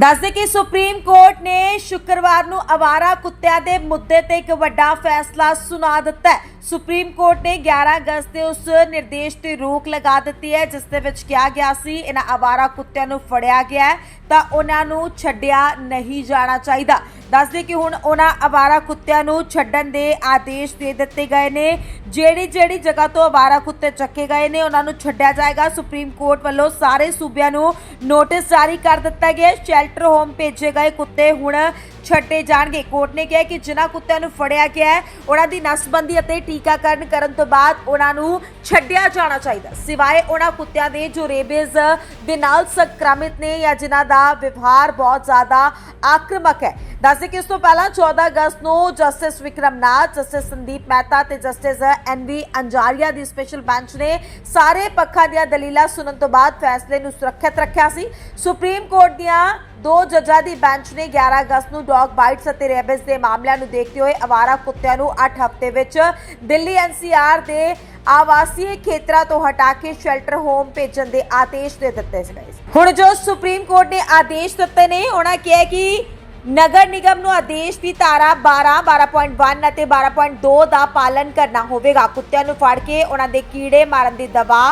ਦੱਸਦੇ ਕਿ supreme court ਨੇ ਸ਼ੁੱਕਰਵਾਰ ਨੂੰ ਆਵਾਰਾ ਕੁੱਤਿਆਂ ਦੇ ਮੁੱਦੇ ਤੇ ਇੱਕ ਵੱਡਾ ਫੈਸਲਾ ਸੁਣਾ ਦਿੱਤਾ ਹੈ। ਸੁਪਰੀਮ ਕੋਰਟ ਨੇ 11 ਅਗਸਤ ਦੇ ਉਸ ਨਿਰਦੇਸ਼ ਤੇ ਰੋਕ ਲਗਾ ਦਿੱਤੀ ਹੈ, ਜਿਸ ਦੇ ਵਿੱਚ ਕਿਹਾ ਗਿਆ ਸੀ, ਇਹਨਾਂ ਆਵਾਰਾ ਕੁੱਤਿਆਂ ਨੂੰ ਫੜਿਆ ਗਿਆ ਤਾਂ ਉਹਨਾਂ ਨੂੰ ਛੱਡਿਆ ਨਹੀਂ ਜਾਣਾ ਚਾਹੀਦਾ। ਦੱਸਦੇ ਕਿ ਹੁਣ ਉਹਨਾਂ ਆਵਾਰਾ ਕੁੱਤਿਆਂ ਨੂੰ ਛੱਡਣ ਦੇ ਆਦੇਸ਼ ਦੇ ਦਿੱਤੇ ਗਏ ਨੇ। ਜਿਹੜੀ ਜਿਹੜੀ ਜਗ੍ਹਾ ਤੋਂ ਆਵਾਰਾ ਕੁੱਤੇ ਚੱਕੇ ਗਏ ਨੇ, ਉਹਨਾਂ ਨੂੰ ਛੱਡਿਆ ਜਾਏਗਾ। ਸੁਪਰੀਮ ਕੋਰਟ ਵੱਲੋਂ ਸਾਰੇ ਸੂਬਿਆਂ ਨੂੰ ਨੋਟਿਸ ਜਾਰੀ ਕਰ ਦਿੱਤਾ ਗਿਆ ਹੈ। ਸ਼ੈਲਟਰ ਹੋਮ ਭੇਜੇ ਗਏ ਕੁੱਤੇ ਹੁਣ ਛੱਡੇ ਜਾਣਗੇ। ਕੋਰਟ ਨੇ ਕਿਹਾ ਕਿ ਜਿਨ੍ਹਾਂ ਕੁੱਤਿਆਂ ਨੂੰ ਫੜਿਆ ਗਿਆ ਹੈ, ਉਹਨਾਂ ਦੀ ਨਸਬੰਦੀ ਅਤੇ ਟੀਕਾਕਰਨ ਕਰਨ ਤੋਂ ਬਾਅਦ ਉਹਨਾਂ ਨੂੰ ਛੱਡਿਆ ਜਾਣਾ ਚਾਹੀਦਾ। ਸਿਵਾਏ ਉਹਨਾਂ ਕੁੱਤਿਆਂ ਦੇ ਜੋ ਰੇਬੀਜ਼ ਦੇ ਨਾਲ ਸੰਕ੍ਰਮਿਤ ਨੇ ਜਾਂ ਜਿਨ੍ਹਾਂ ਦਾ ਵਿਵਹਾਰ ਬਹੁਤ ਜ਼ਿਆਦਾ ਆਕਰਮਕ ਹੈ। ਦੱਸਦੇ ਕਿ ਇਸ ਤੋਂ ਪਹਿਲਾਂ 14 ਅਗਸਤ ਨੂੰ ਜਸਟਿਸ ਵਿਕਰਮਨਾਥ, ਜਸਟਿਸ ਸੰਦੀਪ ਮਹਿਤਾ ਤੇ ਜਸਟਿਸ ਐਨਵੀ ਅੰਜਾਰੀਆ ਦੀ ਸਪੈਸ਼ਲ ਬੈਂਚ ਨੇ ਸਾਰੇ ਪੱਖਾਂ ਦੀਆਂ ਦਲੀਲਾਂ ਸੁਣਨ ਤੋਂ ਬਾਅਦ ਫੈਸਲੇ ਨੂੰ ਸੁਰੱਖਿਅਤ ਰੱਖਿਆ ਸੀ। ਸੁਪਰੀਮ ਕੋਰਟ ਦੀਆਂ ਦੋ ਜੱਜਾਂ ਦੀ ਬੈਂਚ ਨੇ 11 ਅਗਸਤ ਨੂੰ ਡੌਗ ਬਾਈਟਸ ਅਤੇ ਰੇਬਿਸ ਦੇ ਮਾਮਲਿਆਂ ਨੂੰ ਦੇਖਦੇ ਹੋਏ ਅਵਾਰਾ ਕੁੱਤਿਆਂ ਨੂੰ 8 ਹਫ਼ਤੇ ਵਿੱਚ ਦਿੱਲੀ ਐਨਸੀਆਰ ਦੇ ਆਵਾਸੀय ਖੇਤਰਾਂ ਤੋਂ ਹਟਾ ਕੇ ਸ਼ੈਲਟਰ ਹੋਮ ਭੇਜਣ ਦੇ ਆਦੇਸ਼ ਦੇ ਦਿੱਤੇ ਗਏ ਹੁਣ ਜੋ ਸੁਪਰੀਮ ਕੋਰਟ ਨੇ ਆਦੇਸ਼ ਦਿੱਤੇ ਨੇ, ਉਹਨਾਂ ਕਿਹਾ ਕਿ ਨਗਰ ਨਿਗਮ ਨੂੰ ਆਦੇਸ਼ ਦੀ ਧਾਰਾ 12 12.1 ਅਤੇ 12.2 ਦਾ ਪਾਲਨ ਕਰਨਾ ਹੋਵੇਗਾ। ਕੁੱਤਿਆਂ ਨੂੰ ਫੜ ਕੇ ਉਹਨਾਂ ਦੇ ਕੀੜੇ ਮਾਰਨ ਦੀ ਦਵਾ,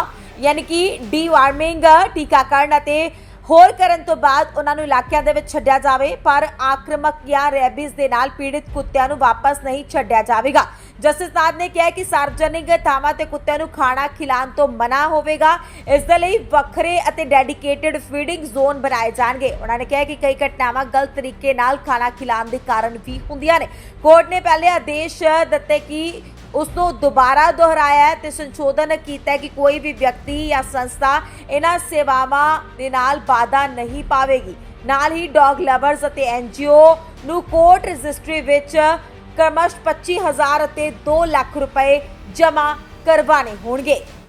ਯਾਨੀ ਕਿ ਡੀਵਾਰਮਿੰਗ ਟੀਕਾਕਰਨ ਅਤੇ ਹੋਰ ਕਰਨ ਤੋਂ ਬਾਅਦ ਉਹਨਾਂ ਨੂੰ ਇਲਾਕਿਆਂ ਦੇ ਵਿੱਚ ਛੱਡਿਆ ਜਾਵੇ, ਪਰ ਆਕਰਮਕ ਜਾਂ ਰੈਬੀਜ਼ ਦੇ ਨਾਲ ਪੀੜਿਤ ਕੁੱਤਿਆਂ ਨੂੰ ਵਾਪਸ ਨਹੀਂ ਛੱਡਿਆ ਜਾਵੇਗਾ। ਜਸਟਿਸ ਨਾਥ ਨੇ ਕਿਹਾ ਕਿ ਸਾਰਵਜਨਿਕ ਥਾਵਾਂ ਤੇ ਕੁੱਤਿਆਂ ਨੂੰ ਖਾਣਾ ਖਿਲਾਉਣ ਤੋਂ ਮਨਾ ਹੋਵੇਗਾ। ਇਸ ਦੇ ਲਈ ਵੱਖਰੇ ਅਤੇ ਡੈਡੀਕੇਟਿਡ ਫੀਡਿੰਗ ਜ਼ੋਨ ਬਣਾਏ ਜਾਣਗੇ। ਉਹਨਾਂ ਨੇ ਕਿਹਾ ਕਿ ਕਈ ਘਟਨਾਵਾਂ ਗਲਤ ਤਰੀਕੇ ਨਾਲ ਖਾਣਾ ਖਿਲਾਉਣ ਦੇ ਕਾਰਨ ਵੀ ਹੁੰਦੀਆਂ ਨੇ। ਕੋਰਟ ਨੇ ਪਹਿਲੇ ਆਦੇਸ਼ ਦਿੱਤੇ ਕਿ ਉਸ ਨੂੰ ਦੁਬਾਰਾ ਦੁਹਰਾਇਆ ਹੈ ਤੇ ਸੰਸ਼ੋਧਨ ਕੀਤਾ ਕਿ ਕੋਈ ਵੀ ਵਿਅਕਤੀ ਜਾਂ ਸੰਸਥਾ ਇਹਨਾਂ ਸੇਵਾਵਾਂ ਦੇ ਨਾਲ ਵਾਅਦਾ ਨਹੀਂ ਪਾਵੇਗੀ। ਨਾਲ ਹੀ ਡੌਗ ਲਵਰਸ ਅਤੇ ਐਨਜੀਓ ਨੂੰ ਕੋਰਟ ਰਜਿਸਟਰੀ ਵਿੱਚ ਕਰਮਸ਼ 25000 ਅਤੇ 2 ਲੱਖ ਰੁਪਏ ਜਮ੍ਹਾਂ ਕਰਵਾਣੇ ਹੋਣਗੇ।